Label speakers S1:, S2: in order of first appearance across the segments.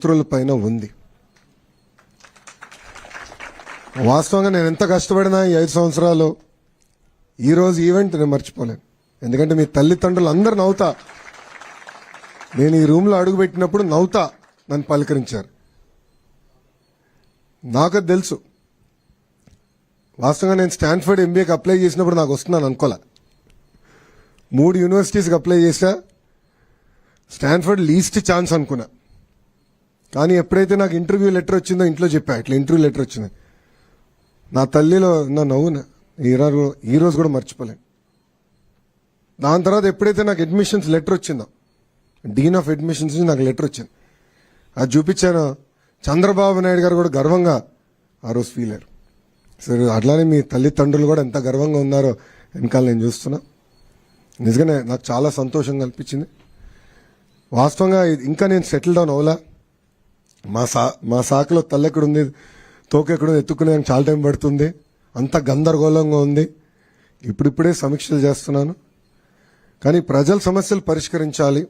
S1: మిత్రుల పైన ఉంది. వాస్తవంగా నేను ఎంత కష్టపడినా ఈ ఐదు సంవత్సరాలు ఈ రోజు ఈవెంట్ నేను మర్చిపోలేను. ఎందుకంటే మీ తల్లిదండ్రులు అందరు నవ్వుతా. నేను ఈ రూమ్లో అడుగుపెట్టినప్పుడు నవ్వుతా నన్ను పలకరించారు. నాకు అది తెలుసు. వాస్తవంగా నేను స్టాన్ఫర్డ్ ఎంబీఏకి అప్లై చేసినప్పుడు నాకు వస్తున్నాను అనుకోలే. మూడు యూనివర్సిటీస్కి అప్లై చేశా. స్టాన్ఫర్డ్ లీస్ట్ ఛాన్స్ అనుకున్నా. కానీ ఎప్పుడైతే నాకు ఇంటర్వ్యూ లెటర్ వచ్చిందో ఇంట్లో చెప్పా ఇట్లా ఇంటర్వ్యూ లెటర్ వచ్చింది. నా తల్లిలో నా నవ్వున ఈరోజు ఈరోజు కూడా మర్చిపోలేను. దాని తర్వాత ఎప్పుడైతే నాకు అడ్మిషన్స్ లెటర్ వచ్చిందో డీన్ ఆఫ్ అడ్మిషన్స్ నుంచి నాకు లెటర్ వచ్చింది. అది చూపించాను. చంద్రబాబు నాయుడు గారు కూడా గర్వంగా ఆ రోజు ఫీల్ అయ్యారు. సరే అట్లానే మీ తల్లిదండ్రులు కూడా ఎంత గర్వంగా ఉన్నారో వెనకాల నేను చూస్తున్నా. నిజంగానే నాకు చాలా సంతోషంగా అనిపించింది. వాస్తవంగా ఇంకా నేను సెటిల్ డౌన్ అవ్వలా. మా సా మా శాఖలో తల్లెక్కడుంది తోకెక్కడుంది ఎత్తుకునే చాలా టైం పడుతుంది. అంత గందరగోళంగా ఉంది. ఇప్పుడిప్పుడే సమీక్షలు చేస్తున్నాను. కానీ ప్రజల సమస్యలు పరిష్కరించాలి.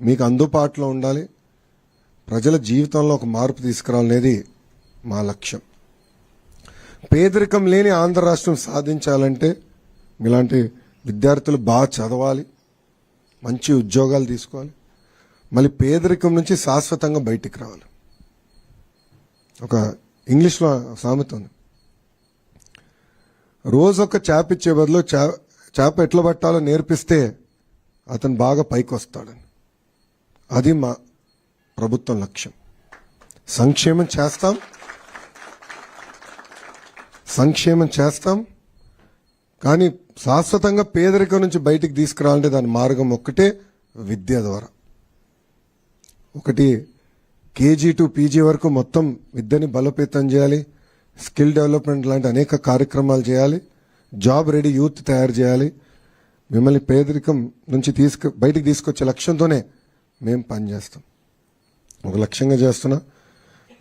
S1: మీకు అందుబాటులో ఉండాలి. ప్రజల జీవితంలో ఒక మార్పు తీసుకురావాలనేది మా లక్ష్యం. పేదరికం లేని ఆంధ్ర రాష్ట్రం సాధించాలంటే ఇలాంటి విద్యార్థులు బాగా చదవాలి. మంచి ఉద్యోగాలు తీసుకోవాలి. మళ్ళీ పేదరికం నుంచి శాశ్వతంగా బయటికి రావాలి. ఒక ఇంగ్లీష్లో సామెత ఉంది. రోజు ఒక చేప ఇచ్చే బదులు చేప ఎట్లా పట్టాలో నేర్పిస్తే అతను బాగా పైకి వస్తాడని అది మా ప్రభుత్వం లక్ష్యం. సంక్షేమం చేస్తాం. సంక్షేమం చేస్తాం. కానీ శాశ్వతంగా పేదరికం నుంచి బయటికి తీసుకురావాలంటే దాని మార్గం ఒక్కటే విద్య ద్వారా. ఒకటి కేజీ టు పీజీ వరకు మొత్తం విద్యని బలోపేతం చేయాలి. స్కిల్ డెవలప్మెంట్ లాంటి అనేక కార్యక్రమాలు చేయాలి. జాబ్ రెడీ యూత్ తయారు చేయాలి. మిమ్మల్ని పేదరికం నుంచి తీసుకు బయటికి తీసుకొచ్చే లక్ష్యంతోనే మేము పనిచేస్తాం. ఒక లక్ష్యంగా చేస్తున్నా.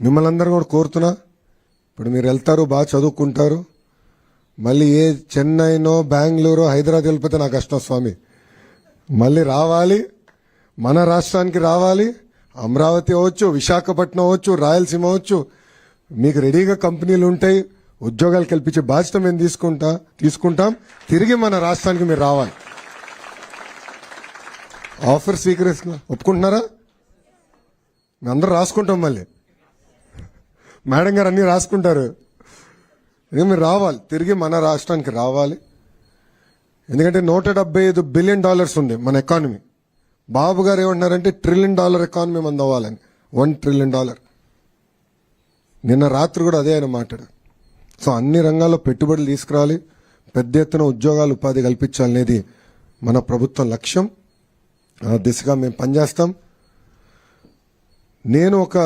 S1: మిమ్మల్ని అందరూ కూడా కోరుతున్నా. ఇప్పుడు మీరు వెళ్తారు బాగా చదువుకుంటారు. మళ్ళీ ఏ చెన్నైనో బెంగళూరు హైదరాబాద్ వెళ్ళిపోతే నాకు కష్టం స్వామి. మళ్ళీ రావాలి. మన రాష్ట్రానికి రావాలి. అమరావతి అవ్వచ్చు విశాఖపట్నం అవ్వచ్చు రాయలసీమ అవ్వచ్చు మీకు రెడీగా కంపెనీలు ఉంటాయి ఉద్యోగాలు కల్పించే బాధ్యత మేము తీసుకుంటా తీసుకుంటాం. తిరిగి మన రాష్ట్రానికి మీరు రావాలి. ఆఫర్ స్వీకరిస్తున్నా. ఒప్పుకుంటున్నారా? మేము అందరూ రాసుకుంటాం మళ్ళీ. మేడం గారు అన్నీ రాసుకుంటారు. ఇక మీరు రావాలి. తిరిగి మన రాష్ట్రానికి రావాలి. ఎందుకంటే నూట డెబ్బై ఐదు బిలియన్ డాలర్స్ ఉంది మన ఎకానమీ. బాబు గారు ఏమంటున్నారంటే ట్రిలియన్ డాలర్ ఎకానమీ మంది అవ్వాలని. One trillion dollar. నిన్న రాత్రి కూడా అదే ఆయన మాట్లాడారు. సో అన్ని రంగాల్లో పెట్టుబడులు తీసుకురావాలి పెద్ద ఎత్తున ఉద్యోగాలు ఉపాధి కల్పించాలనేది మన ప్రభుత్వం లక్ష్యం. ఆ దిశగా మేము పనిచేస్తాం. నేను ఒక